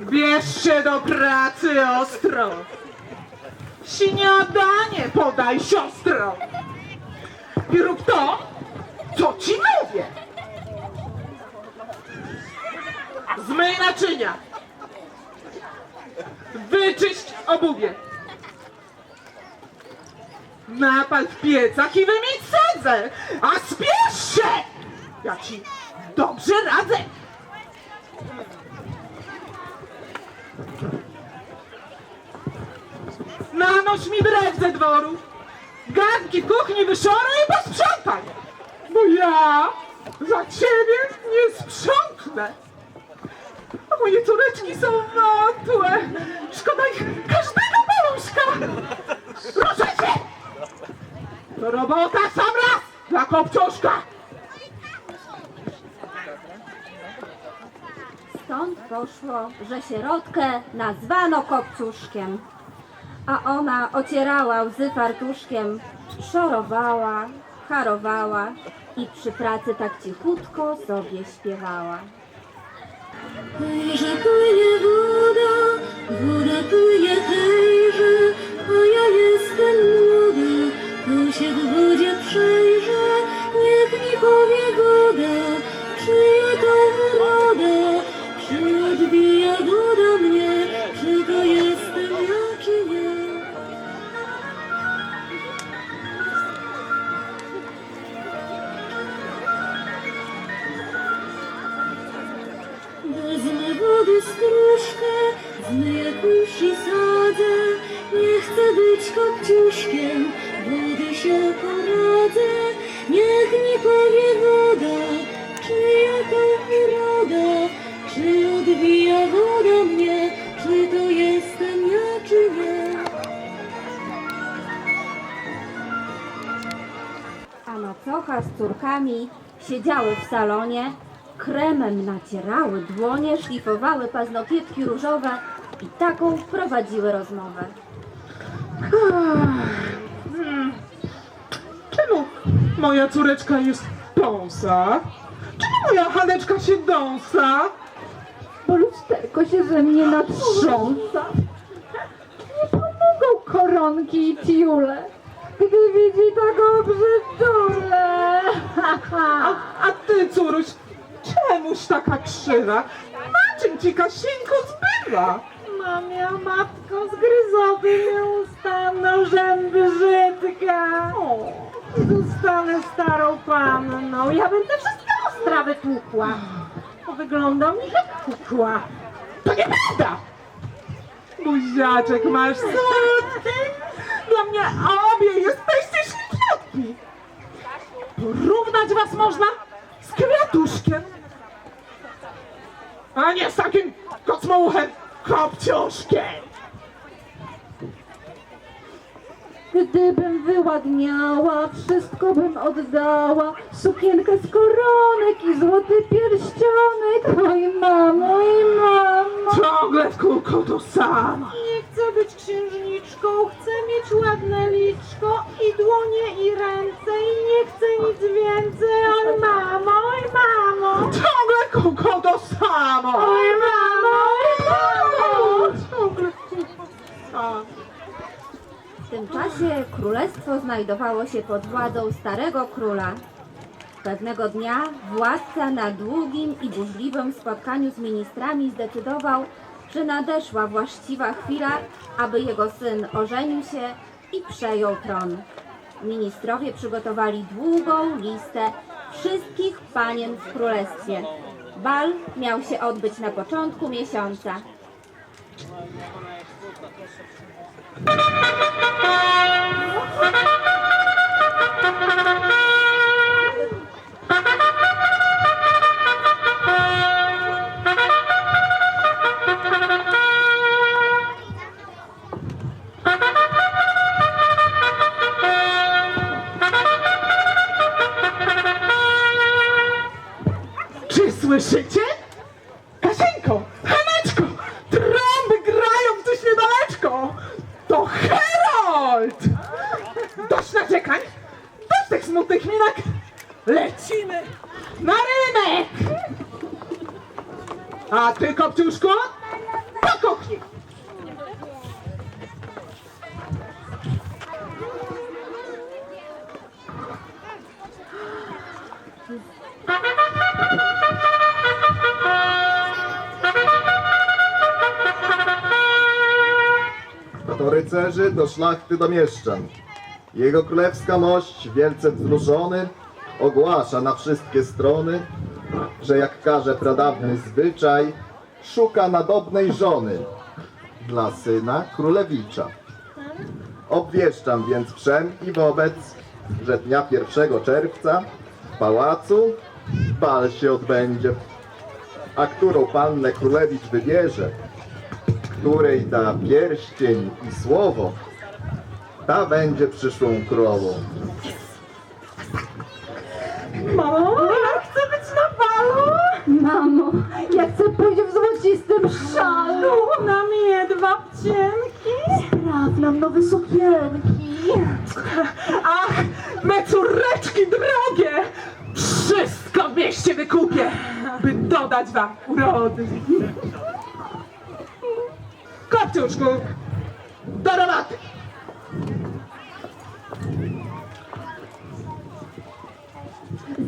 Bierz się do pracy ostro. Śniadanie podaj siostro. I rób to, co ci mówię. Zmyj naczynia. Wyczyść obuwie. Napal w piecach i wymień sadzę. A spiesz się! Ja ci dobrze radzę. Nanoś mi brew ze dworu. Garnki kuchni wyszoruj i posprzątaj. Bo ja za ciebie nie sprzątnę. A moje córeczki są wątłe. Szkoda ich każdego paluszka. Ruszaj się! To robota sam raz dla kopciuszka. Stąd poszło, że sierotkę nazwano kopciuszkiem, a ona ocierała łzy fartuszkiem, szorowała, harowała i przy pracy tak cichutko sobie śpiewała. Woda, woda płynie Nie chcę być kopciuszkiem, wody się poradzę. Niech mi powie woda, czyja to uroda, czy odbija woda mnie, czy to jestem ja, czy nie. A macocha z córkami siedziały w salonie, kremem nacierały dłonie, szlifowały paznokietki różowe i taką prowadziły rozmowę. Czemu moja córeczka jest dąsa? Czemu moja Haneczka się dąsa? bo lusterko się ze mnie natrząsa. Nie pomogą koronki i tiule, gdy widzi taką brzydulę. A, a ty, córuś, czemuś taka krzywa? Na czym ci Kasieńko zbywa? Mamia, matko, zgryzoby mnie usta, nożem brzydka. Zostanę starą panną, ja będę wszystkie ostra wytłukła. Bo wyglądam jak kukła. To nieprawda! Buziaczek masz słodki! Dla mnie obie jesteście śliczniutki! Porównać was można z kwiatuszkiem, a nie z takim kocmołuchem kopciuszkiem! Gdybym wyładniała, wszystko bym oddała. Sukienkę z koronek i złoty pierścionek. Oj mamo, oj mamo. Ciągle w kółko to samo! Nie chcę być księżniczką, chcę mieć ładne liczko i dłonie i ręce i nie chcę nic więcej. Oj mamo, oj mamo. Ciągle kółko to samo! Oj mamo, w tym czasie królestwo znajdowało się pod władzą starego króla. Pewnego dnia władca na długim i burzliwym spotkaniu z ministrami zdecydował, że nadeszła właściwa chwila, aby jego syn ożenił się i przejął tron. Ministrowie przygotowali długą listę wszystkich panien w królestwie. Bal miał się odbyć na początku miesiąca. Do rycerzy, do szlachty, do mieszczan. Jego królewska mość, wielce wzruszony, ogłasza na wszystkie strony, że jak każe pradawny zwyczaj, szuka nadobnej żony dla syna królewicza. Obwieszczam więc wszem i wobec, że dnia 1 czerwca w pałacu bal się odbędzie, a którą pannę królewicz wybierze, której da pierścień i słowo, ta będzie przyszłą królową. Mamo, ja chcę być na balu! Mamo, złocistym szalu. Na mnie dwa wcienki! Spraw nam nowe sukienki. Ach, me córeczki drogie! Wszystko w mieście wykupię, by dodać wam urody. Kopciuszku, do roboty!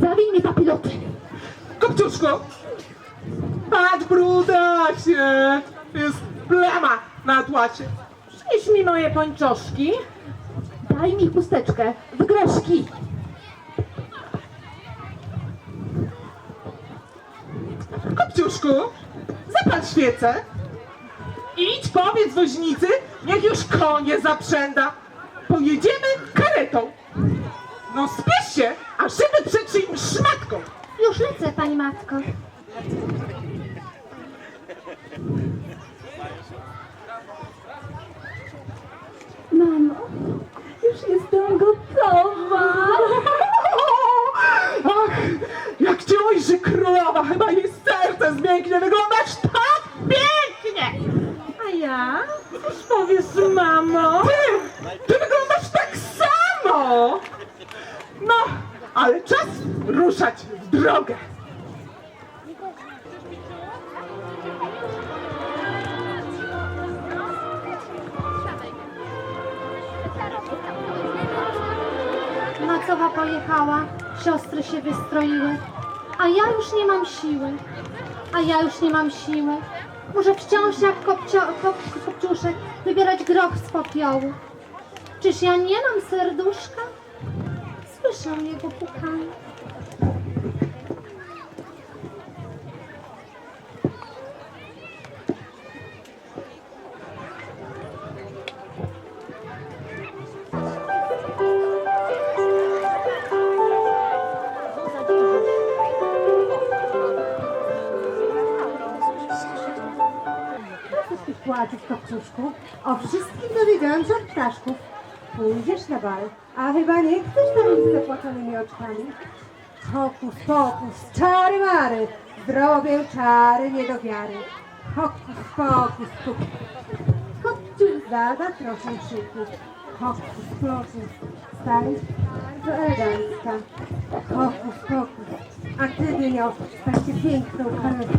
Zabij mnie papiloty. Kopciuszku! Patrz, bruda się! Jest plama na tłacie. Przynieś mi moje pończoszki. Daj mi chusteczkę w groszki. Kopciuszku, zapal świecę. Idź powiedz woźnicy, niech już konie zaprzęda. Pojedziemy karetą. No spiesz się, a szyby przetrzyj im szmatką. Już lecę, pani matko. Mamo, już jestem gotowa. Ach, jak cię ujrzy królowa, chyba jej serce zmięknie, wyglądasz tak pięknie! A ja? Cóż powiesz, mamo? Ty, ty wyglądasz tak samo! No, ale czas ruszać w drogę. Macowa pojechała, siostry się wystroiły, a ja już nie mam siły, a ja już nie mam siły. Muszę wciąż jak kopcio, kop, kopciuszek wybierać groch z popiołu. Czyż ja nie mam serduszka? Słyszę jego pukanie. O wszystkim dowiedziałam się od ptaszków. Pójdziesz na bal, a chyba nie chcesz tam iść z zapłakanymi oczkami. Hokus pokus, czary mary, zrobię czary nie do wiary. Hokus pokus, pokus. Kopciuch zada trochę szyku. Hokus pokus, stary, bardzo elegancka. Hokus pokus, a miał stać się piękną karetką.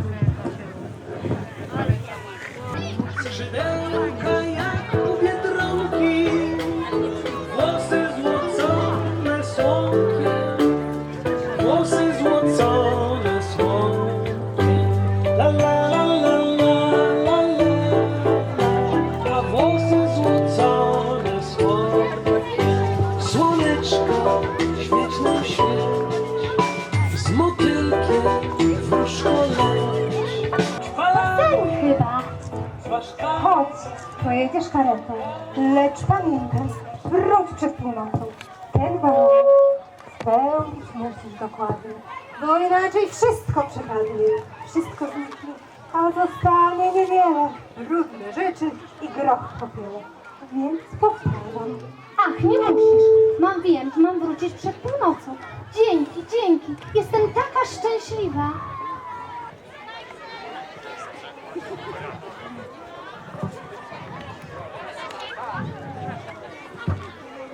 Skrzydełka karetą, lecz pamiętaj, wróć przed północą. Ten warunek spełnić musisz dokładnie, bo inaczej wszystko przepadnie, wszystko zniknie, a zostanie niewiele, brudne rzeczy i groch w popiele. Więc powtarzam, Ach, nie musisz. Mam wiem, mam wrócić przed północą. Dzięki, dzięki. Jestem taka szczęśliwa.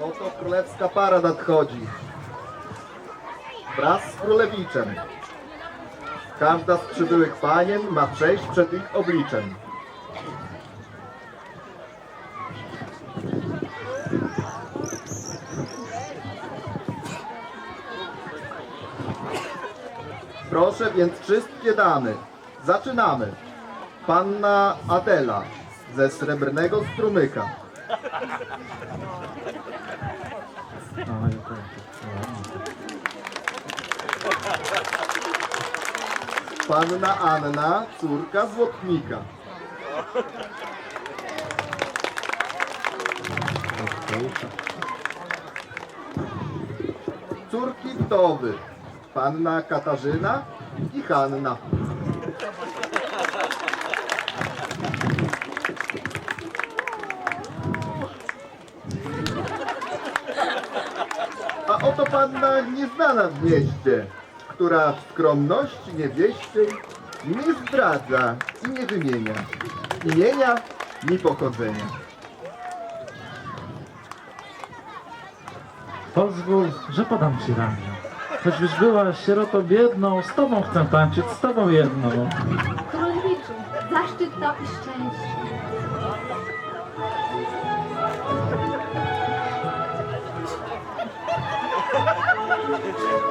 Oto królewska para nadchodzi. Wraz z królewiczem. Każda z przybyłych panien ma przejść przed ich obliczem. Proszę więc wszystkie damy. Zaczynamy. Panna Adela ze srebrnego strumyka. Panna Anna, córka złotnika. Córki wdowy. Panna Katarzyna i Hanna. A oto panna nieznana w mieście, która w skromności niewieściej nie zdradza i nie wymienia imienia ni pochodzenia. Pozwól, że podam ci ramię. Choćbyś była sierotą biedną, z tobą chcę tańczyć, z tobą jedną. Królewiczu, zaszczyt to i szczęście. Muszę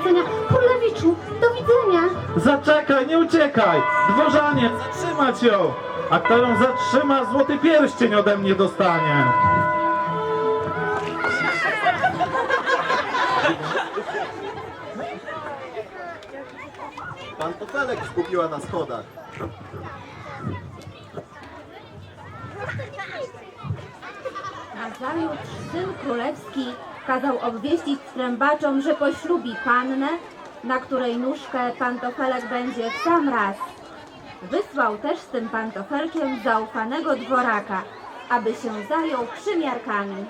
stracenia. Królewiczu, do widzenia. Zaczekaj, nie uciekaj! Dworzanie, zatrzymać ją! A kto ją zatrzyma, złoty pierścień ode mnie dostanie. Pan Tofelek skupiła na schodach. Nazajutrz syn królewski kazał obwieścić strębaczom, że poślubi pannę, na której nóżkę pantofelek będzie w sam raz. Wysłał też z tym pantofelkiem zaufanego dworaka, aby się zajął przymiarkami.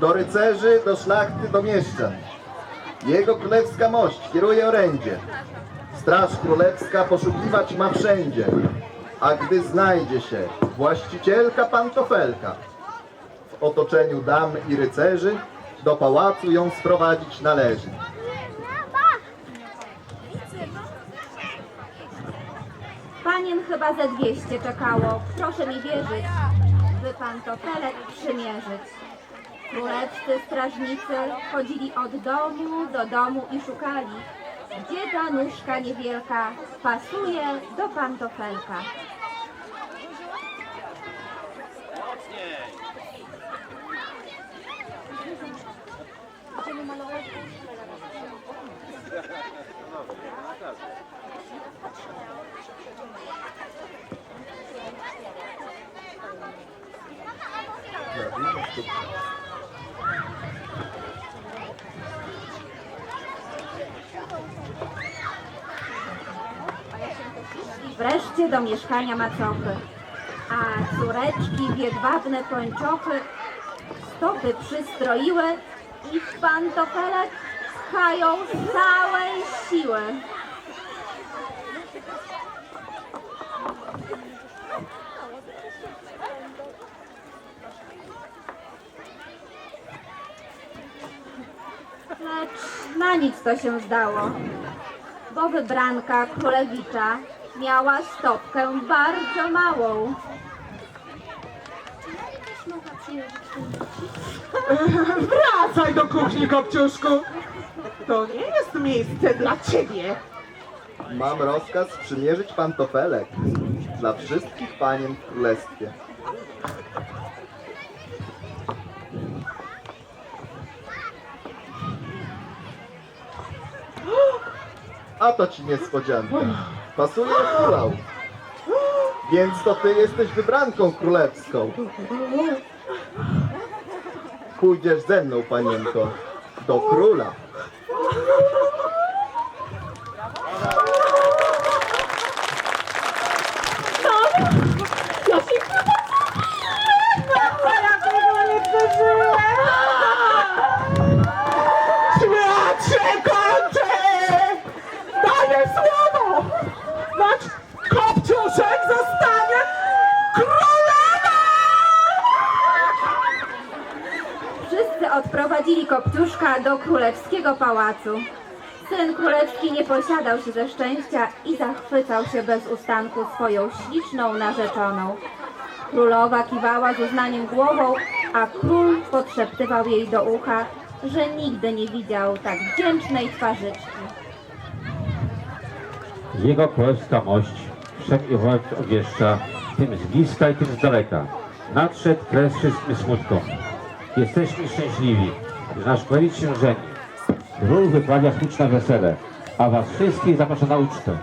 Do rycerzy, do szlachty, do mieszczan. Jego królewska mość kieruje orędzie. Straż królewska poszukiwać ma wszędzie. A gdy znajdzie się właścicielka pantofelka, w otoczeniu dam i rycerzy, do pałacu ją sprowadzić należy. Panien chyba ze dwieście czekało, proszę mi wierzyć, by pantofelek przymierzyć. Królewscy strażnicy chodzili od domu do domu i szukali, ta nóżka niewielka pasuje do pantofelka. I wreszcie do mieszkania macochy. A córeczki w jedwabne pończochy stopy przystroiły i w pantofelek pchają z całej siły. Lecz na nic to się zdało, bo wybranka królewicza miała stopkę bardzo małą. Wracaj do kuchni, Kopciuszku. To nie jest miejsce dla ciebie. Mam rozkaz przymierzyć pantofelek dla wszystkich panien w królestwie. A to ci niespodzianka. Pasuje kulał. Więc to ty jesteś wybranką królewską. Pójdziesz ze mną, panienko, do króla. Ja się chyba No, ja tego nie przeżyłem! Świat się kończy! Daję słowo! Znać Kopciuszek zostanie królewą! Wszyscy Kopciuszka do królewskiego pałacu. Syn królewski nie posiadał się ze szczęścia i zachwycał się bez ustanku swoją śliczną narzeczoną. Królowa kiwała z uznaniem głową, a król podszeptywał jej do ucha, że nigdy nie widział tak wdzięcznej twarzyczki. Jego królewska mość wszak i władz tym z bliska i tym z daleka. Nadszedł kres wszystkim smutkom. Jesteśmy szczęśliwi, nasz królik się żeni. Król wyprawia huczne wesele, a was wszystkich zaprasza na ucztę.